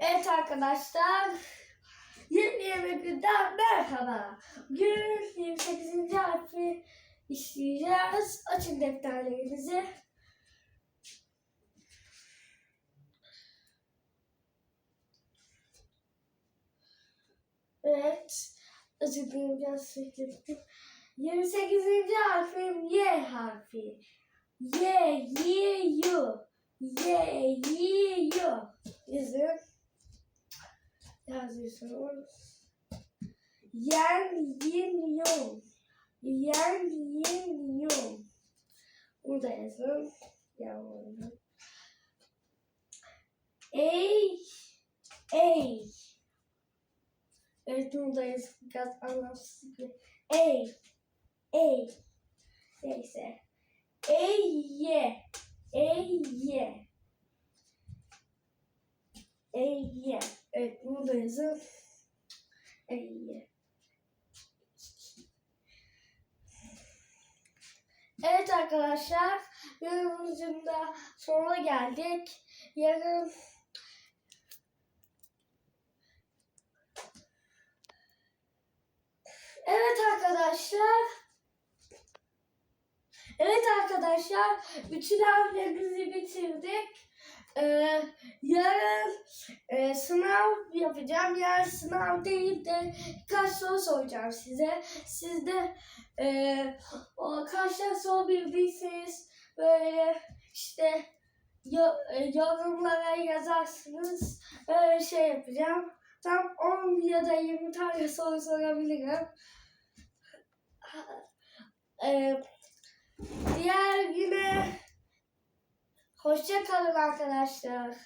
Evet arkadaşlar. Yeni yeni günden merhaba. Bugün 28. harfi işleyeceğiz. Açın defterlerinizi. Evet. Açın biraz sürekli. 28. harfim Y harfi. Y, Y, Yu. Y, Y, Yu. Yazın. Yazıyorsunuz. Yen, yin, yun. Yen, yin, yun. Bunu da yazın. Yavrum. Ey, ey. Evet bunu da yazın. Biraz anlamsız bir. Ey, ey. Neyse. Ey, ye. Ey, ye. Ey, ye. Evet bunu da yazın. Evet arkadaşlar, yarımızın da sonuna geldik. Yarın Evet arkadaşlar. Evet arkadaşlar, bütün harflerimizi bitirdik. Ee, yarın e, sınav yapacağım. Yarın sınav değil de kaç soru soracağım size. Siz de e, o kaç soru bildiyseniz böyle işte yo- e, yorumlara yazarsınız. Böyle şey yapacağım. Tam 10 ya da 20 tane soru sorabilirim. Ee, hoşça kalın arkadaşlar.